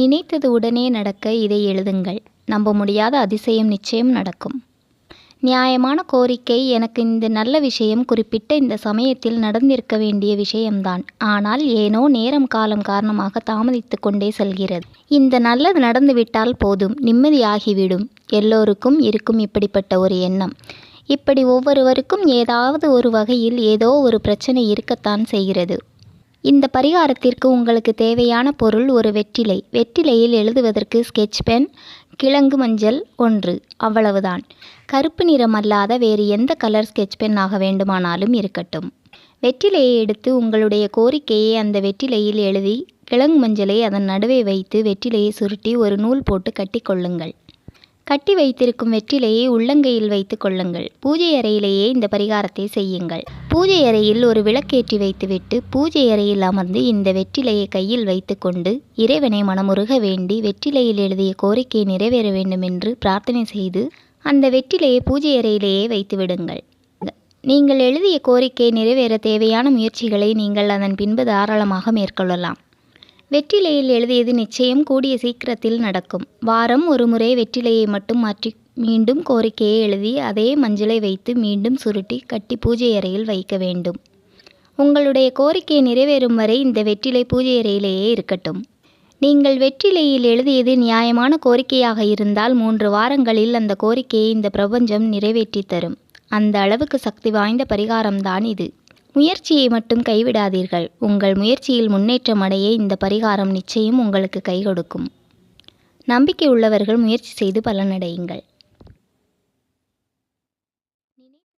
நினைத்தது உடனே நடக்க இதை எழுதுங்கள். நம்ப முடியாத அதிசயம் நிச்சயம் நடக்கும். நியாயமான கோரிக்கை எனக்கு இந்த நல்ல விஷயம் குறிப்பிட்ட இந்த சமயத்தில் நடந்திருக்க வேண்டிய விஷயம்தான். ஆனால் ஏனோ நேரம் காலம் காரணமாக தாமதித்து கொண்டே செல்கிறது. இந்த நல்லது நடந்துவிட்டால் போதும் நிம்மதியாகிவிடும். எல்லோருக்கும் இருக்கும் இப்படிப்பட்ட ஒரு எண்ணம். இப்படி ஒவ்வொருவருக்கும் ஏதாவது ஒரு வகையில் ஏதோ ஒரு பிரச்சனை இருக்கத்தான் செய்கிறது. இந்த பரிகாரத்திற்கு உங்களுக்கு தேவையான பொருள் ஒரு வெற்றிலை. வெற்றிலையில் எழுதுவதற்கு ஸ்கெட்ச் பென் கிழங்கு மஞ்சள் ஒன்று. அவ்வளவுதான். கருப்பு நிறம் அல்லாத வேறு எந்த கலர் ஸ்கெட்ச் பென் ஆக வேண்டுமானாலும் இருக்கட்டும். வெற்றிலையை எடுத்து உங்களுடைய கோரிக்கையை அந்த வெற்றிலையில் எழுதி கிழங்கு மஞ்சளை அதன் நடுவே வைத்து வெற்றிலையை சுருட்டி ஒரு நூல் போட்டு கட்டிக்கொள்ளுங்கள் கட்டி வைத்திருக்கும் வெற்றிலையை உள்ளங்கையில் வைத்து கொள்ளுங்கள். பூஜை அறையிலேயே இந்த பரிகாரத்தை செய்யுங்கள். பூஜை அறையில் ஒரு விளக்கேற்றி வைத்துவிட்டு பூஜை அறையில் அமர்ந்து இந்த வெற்றிலையை கையில் வைத்துக்கொண்டு இறைவனை மனமுருக வேண்டி வெற்றிலையில் எழுதிய கோரிக்கையை நிறைவேற வேண்டும் என்று பிரார்த்தனை செய்து அந்த வெற்றிலையை பூஜை அறையிலேயே வைத்து விடுங்கள் நீங்கள் எழுதிய கோரிக்கை நிறைவேற தேவையான முயற்சிகளை நீங்கள் அதன் பின்பு தாராளமாக மேற்கொள்ளலாம். வெற்றிலையில் எழுதியது நிச்சயம் கூடிய சீக்கிரத்தில் நடக்கும். வாரம் ஒரு முறை வெற்றிலையை மட்டும் மாற்றி மீண்டும் கோரிக்கையை எழுதி அதே மஞ்சளை வைத்து மீண்டும் சுருட்டி கட்டி பூஜை அறையில் வைக்க வேண்டும். உங்களுடைய கோரிக்கை நிறைவேறும் வரை இந்த வெற்றிலை பூஜை அறையிலேயே இருக்கட்டும். நீங்கள் வெற்றிலையில் எழுதியது நியாயமான கோரிக்கையாக இருந்தால் மூன்று வாரங்களில் அந்த கோரிக்கையை இந்த பிரபஞ்சம் நிறைவேற்றி தரும். அந்த அளவுக்கு சக்தி வாய்ந்த பரிகாரம்தான் இது. முயற்சியை மட்டும் கைவிடாதீர்கள். உங்கள் முயற்சியில் முன்னேற்றம் அடைய இந்த பரிகாரம் நிச்சயம் உங்களுக்கு கை கொடுக்கும் நம்பிக்கை உள்ளவர்கள் முயற்சி செய்து பலனடையுங்கள்.